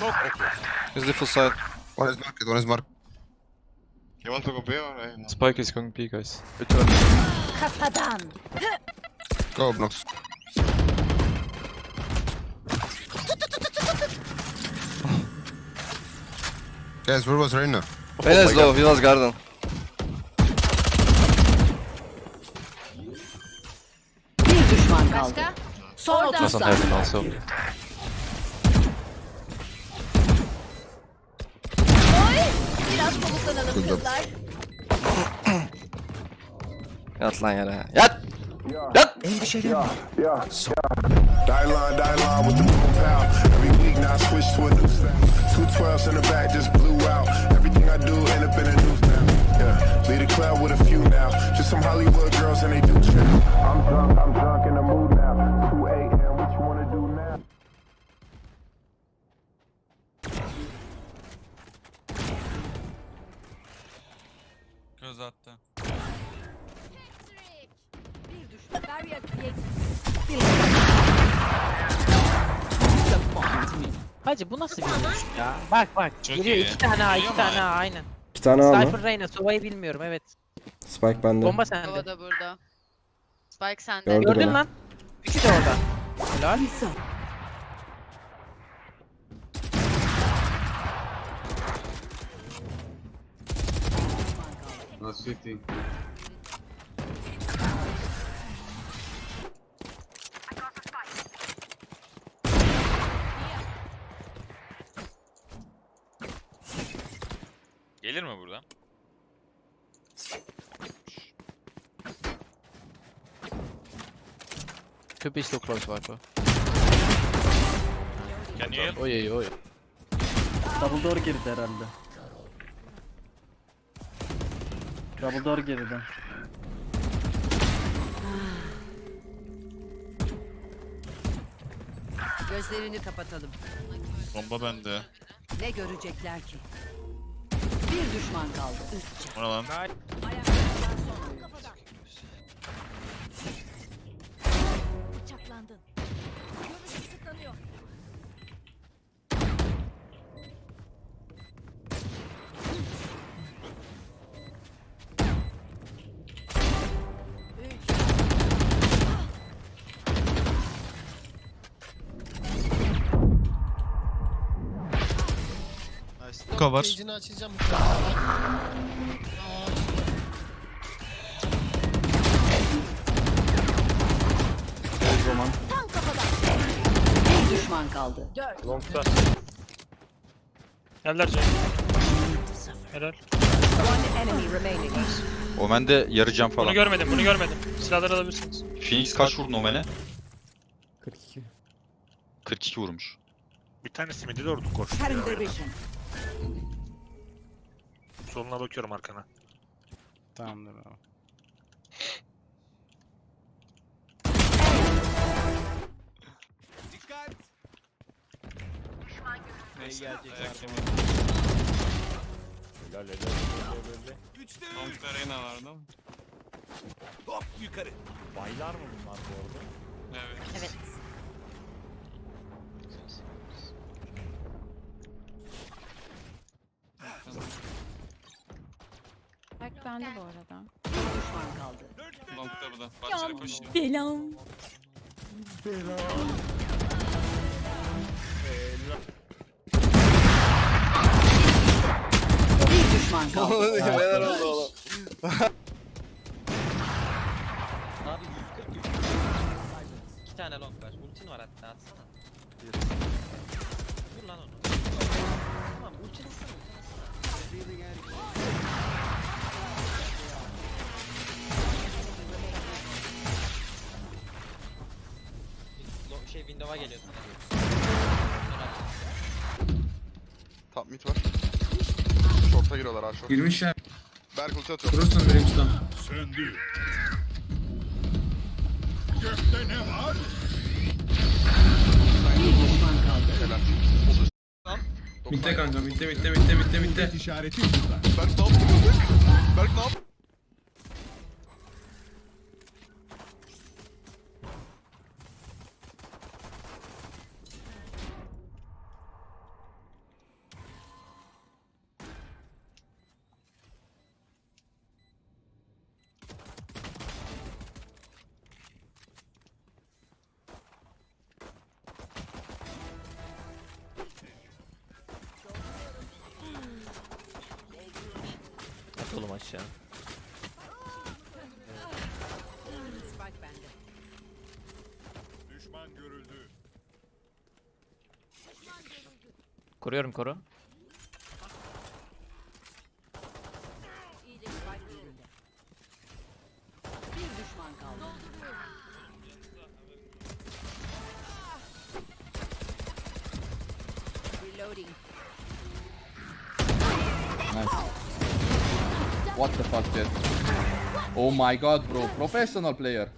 Is the full side. One is market, one is market. You want to go B or A? No. Spike is going B guys. Return. Kafadan. Go, Obnox. Guys, where was Reyna? Beyler low, he was garden. Bir düşman kaldı. Son 30 Doesn't saniye. Biraz soluklanalım kızlar. Yat lan yere. Yat! Yat! Die line, die line with the boom pow. Every week now I switch to a new style. Two twelves in the back just blew out. Everything I do end up in a news now. Yeah, lead a club with a few now. Just some Hollywood girls and they do trip. I'm drunk, I'm Göz attı. Bir düşman. Barrier created. Hacı bu nasıl bir vuruş ya? Bak bak. Çok Geliyor iyi. iki tane A, iki mu tane A? Aynen. İki tane A mı? Cypher Reyna, Sova'yı bilmiyorum evet. Spike bende. Bomba sende. Hava da burada. Spike sende. Gördü Gördün lan. Üçü de orada. Helal. Gelir mi buradan? Could be still close, Viper. Can you? Yeah, oh yeah. Double door geride herhalde. Double door geride. Gözlerini kapatalım. Bomba bende. Ne görecekler ki? Bir düşman kaldı. Üstçe. O ne lan? Ayakta kalan Cover. Tam kafadan. Bir düşman kaldı. Dört. Helal canım. Helal. One enemy remaining. Omen'de yarı can falan. görmedim, bunu görmedim. Silahları alabilirsiniz. Phoenix kaç vurdun Omen'e? 42. 42 vurmuş. Bir tanesi midi de orada koş. Soluna bakıyorum arkana. Tamamdır abi. Long Arena vardı. Hop yukarı. Baylar mı bunlar bu arada? Evet. Evet. Bende bu arada. Düşman kaldı. Long da burada. Bahçeli koşuyor. Selam. Bir düşman kaldı. Neler oldu oğlum? Abi 140 İki tane long var. Ultin var hatta atsana. Vur lan onu. Tamam ultin atsana. Lo- Şey window'a geliyor sana. Top mid var. Short'a giriyorlar ha short. Girmişler. Berk ulti atıyor. Durursun Brimstone. Bir düşman kaldı. Helal. Mitte kanka, mitte, mitte, mitte, mitte, mitte. Berk ne yaptı? Berk ne yaptı? Oğlum aşağı. Spike bende. Düşman görüldü. Kuruyorum koru. Spike yerinde. Bir düşman kaldı. Reloading. What the fuck dude? Oh my god bro, professional player.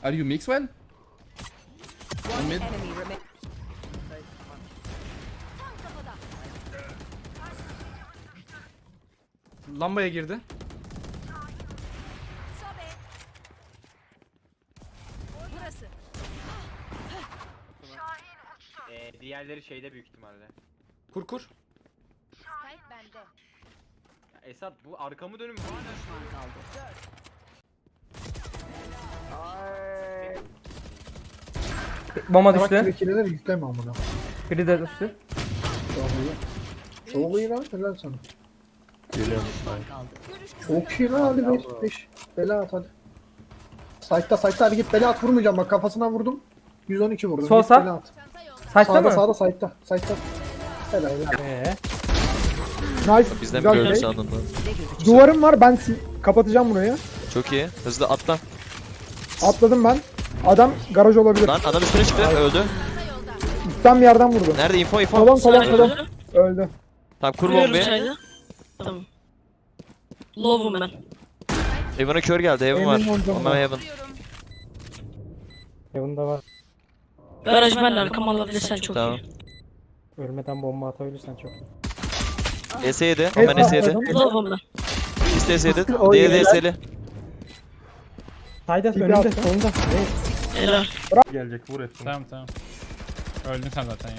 Are you mix one? One enemy remains. Lambaya girdi. Burası. Ee, diğerleri şeyde büyük ihtimalle. Kur kur. Spike bende. Esat bu arkamı dönüm. Düşman kaldı. Bomba düştü. Ikileri yükleme amına. Biri de düştü. Çok iyi lan helal sana. Çok iyi lan hadi 5 5. Bela at hadi. Sight'ta sight'ta hadi git bela at vurmayacağım bak kafasına vurdum. 112 vurdum. Sol Git sağ. bela at. Saçta Sağda mı? sağda sight'ta. Sight'ta. Helal helal. Ee, Nice. Bizden güzel play. sandın Ne görecek? Duvarım var ben si- kapatacağım burayı. Çok iyi. Hızlı atla. Atladım ben. Adam garaj olabilir. Lan adam üstüne çıktı. Öldü. Üstten bir yerden vurdu. Nerede info info? Kolon kolon kolon. Öldü. Tamam kur bombayı. Tamam. Love'um ben. Heaven'a kör geldi. Heaven var. oldu. Ama Heaven. Yanında var. Garaj ben arkam alabilirsen çok Tamam. iyi. Ölmeden bomba atabilirsen çok. S7. Omen S7. Love'um ben. İste S7. O Diğeri de iyi. S7. Hayda Bir önünde attı. solunda. Helal. Gelecek vur et. Tamam tamam. Öldün sen zaten ya.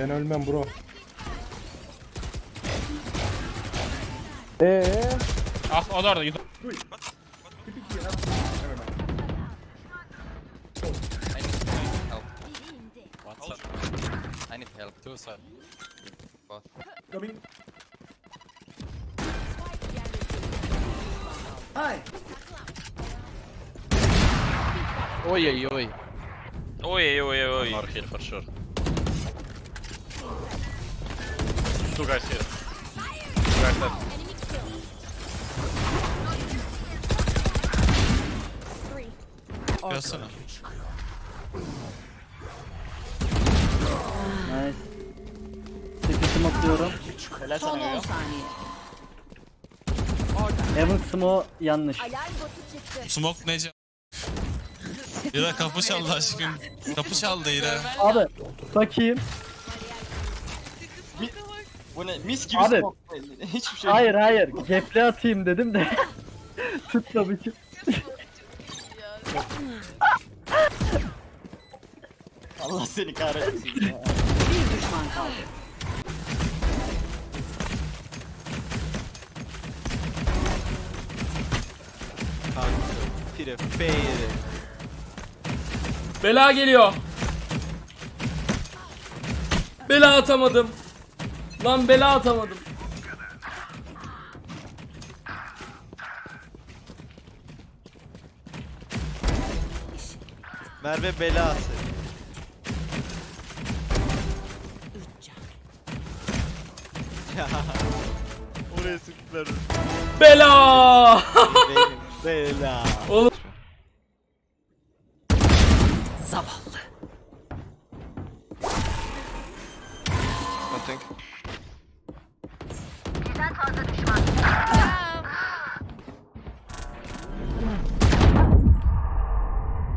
Ben ölmem bro. Eee? Ah o da orada. I need help too sir. Oy oy oy. Oy oy oy. Arcade for sure. Two guys here. Two guys left. Nice. Sekisim atıyorum. Son 10 saniye. Heaven Smo yanlış. Alarm botu çıktı. Smoke nece? Yine kapı çaldı aşkım. Kapı çaldı yine. Abi bakayım. Bu ne? Mis gibi Abi. smoke. Hiçbir şey Hayır hayır. Geple atayım dedim de. Tutmadı ki. Allah seni kahretsin ya. Bir düşman kaldı. Pire peyre. Bela geliyor. Bela atamadım. Lan bela atamadım. Merve belası. Ya. Oraya sıktılar. Bela! Bela. Zavallı. Nothing.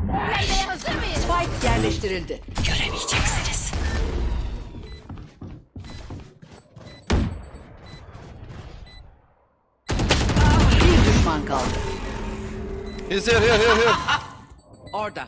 Eğlenmeye hazır mıyız? Spike yerleştirildi. He's here here here here. Orada.